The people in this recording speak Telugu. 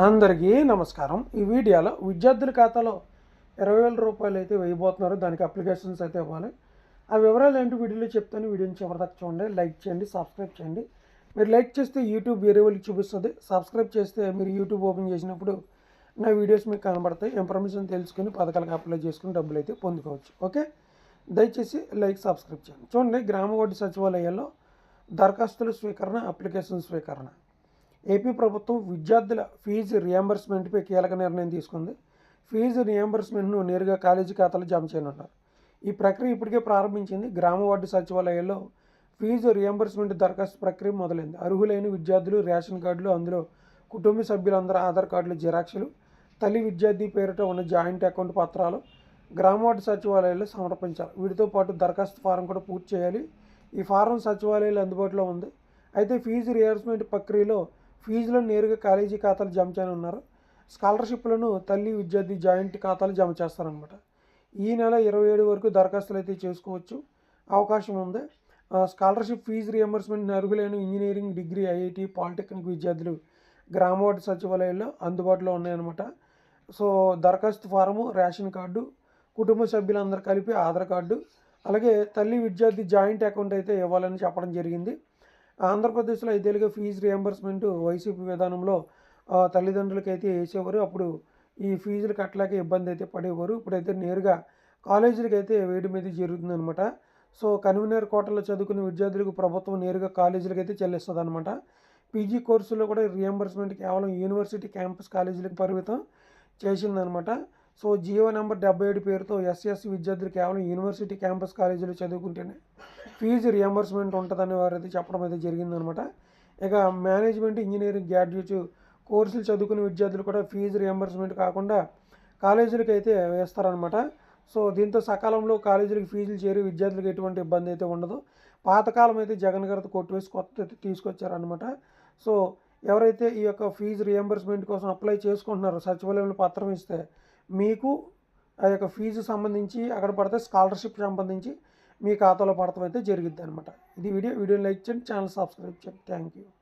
అందరికీ నమస్కారం. ఈ వీడియోలో విద్యార్థుల ఖాతాలో ఇరవై వేల రూపాయలు అయితే వేయబోతున్నారు. దానికి అప్లికేషన్స్ అయితే ఇవ్వాలి. ఆ వివరాలు ఏంటి వీడియోలో చెప్తాను. వీడియోని చివరిదాకా చూడండి. లైక్ చేయండి సబ్స్క్రైబ్ చేయండి. మీరు లైక్ చేస్తే యూట్యూబ్ వేరే వాళ్ళకి చూపిస్తుంది. సబ్స్క్రైబ్ చేస్తే మీరు యూట్యూబ్ ఓపెన్ చేసినప్పుడు నా వీడియోస్ మీకు కనబడతాయి. ఇన్ఫర్మేషన్ తెలుసుకుని పథకాలకు అప్లై చేసుకుని డబ్బులు అయితే పొందుకోవచ్చు. ఓకే? దయచేసి లైక్ సబ్స్క్రైబ్ చేయండి. చూడండి గ్రామ వార్డు సచివాలయాల్లో దరఖాస్తుల స్వీకరణ అప్లికేషన్ స్వీకరణ. ఏపీ ప్రభుత్వం విద్యార్థుల ఫీజు రియంబర్స్మెంట్పై కీలక నిర్ణయం తీసుకుంది. ఫీజు రియంబర్స్మెంట్ను నేరుగా కాలేజీ ఖాతాలో జమ చేయనున్నారు. ఈ ప్రక్రియ ఇప్పటికే ప్రారంభించింది. గ్రామ వార్డు సచివాలయాల్లో ఫీజు రియంబర్స్మెంట్ దరఖాస్తు ప్రక్రియ మొదలైంది. అర్హులైన విద్యార్థులు రేషన్ కార్డులు అందులో కుటుంబ సభ్యులందరూ ఆధార్ కార్డులు జిరాక్సులు తల్లి విద్యార్థి పేరిట ఉన్న జాయింట్ అకౌంట్ పత్రాలు గ్రామ వార్డు సచివాలయాల్లో సమర్పించాలి. వీటితో పాటు దరఖాస్తు ఫారం కూడా పూర్తి చేయాలి. ఈ ఫారం సచివాలయాలు అందుబాటులో ఉంది. అయితే ఫీజు రియంబర్స్మెంట్ ప్రక్రియలో ఫీజులను నేరుగా కాలేజీ ఖాతాలు జమ చేయనున్నారు. స్కాలర్షిప్లను తల్లి విద్యార్థి జాయింట్ ఖాతాలు జమ చేస్తారనమాట ఈ నెల ఇరవై ఏడు వరకు దరఖాస్తులు అయితే చేసుకోవచ్చు. అవకాశం ఉంది. స్కాలర్షిప్ ఫీజు రియంబర్స్మెంట్ అర్హులైన ఇంజనీరింగ్ డిగ్రీ ఐఐటి పాలిటెక్నిక్ విద్యార్థులు గ్రామ సచివాలయాల్లో అందుబాటులో ఉన్నాయన్నమాట. సో దరఖాస్తు ఫారము రేషన్ కార్డు కుటుంబ సభ్యులందరూ కలిపి ఆధార్ కార్డు అలాగే తల్లి విద్యార్థి జాయింట్ అకౌంట్ అయితే ఇవ్వాలని చెప్పడం జరిగింది. ఆంధ్రప్రదేశ్లో ఐదేళ్ళుగా ఫీజు రియంబర్స్మెంట్ వైసీపీ విధానంలో తల్లిదండ్రులకి అయితే వేసేవారు. అప్పుడు ఈ ఫీజులు కట్టలేక ఇబ్బంది అయితే పడేవారు. ఇప్పుడైతే నేరుగా కాలేజీలకు అయితే వేయడం అయితే జరుగుతుందనమాట సో కన్వీనర్ కోటల్లో చదువుకునే విద్యార్థులకు ప్రభుత్వం నేరుగా కాలేజీలకు అయితే చెల్లిస్తుంది అనమాట పీజీ కోర్సులో కూడా రియంబర్స్మెంట్ కేవలం యూనివర్సిటీ క్యాంపస్ కాలేజీలకు పరిమితం చేసిందనమాట సో జియో నెంబర్ డెబ్బై ఏడు పేరుతో ఎస్ఎస్సి విద్యార్థులు కేవలం యూనివర్సిటీ క్యాంపస్ కాలేజీలో చదువుకుంటేనే ఫీజు రియంబర్స్మెంట్ ఉంటుందని వారు అయితే చెప్పడం అయితే జరిగిందనమాట. ఇక మేనేజ్మెంట్ ఇంజనీరింగ్ గ్రాడ్యుయేట్ కోర్సులు చదువుకునే విద్యార్థులు కూడా ఫీజు రియంబర్స్మెంట్ కాకుండా కాలేజీలకు అయితే వేస్తారనమాట. సో దీంతో సకాలంలో కాలేజీలకు ఫీజులు చేరి విద్యార్థులకు ఎటువంటి ఇబ్బంది అయితే ఉండదు. పాతకాలం అయితే జగన్ గారితో కొట్టివేసి కొత్త తీసుకొచ్చారనమాట. సో ఎవరైతే ఈ యొక్క ఫీజు రియంబర్స్మెంట్ కోసం అప్లై చేసుకుంటున్నారో సచివాలయంలో పత్రం ఇస్తే మీకు ఆ యొక్క ఫీజు సంబంధించి అక్కడ పడితే స్కాలర్షిప్ సంబంధించి మీ ఖాతాలో పడతాం అయితే జరిగిద్ది అనమాట ఇది వీడియో వీడియోని లైక్ చేయండి ఛానల్ సబ్స్క్రైబ్ చేయండి. Thank you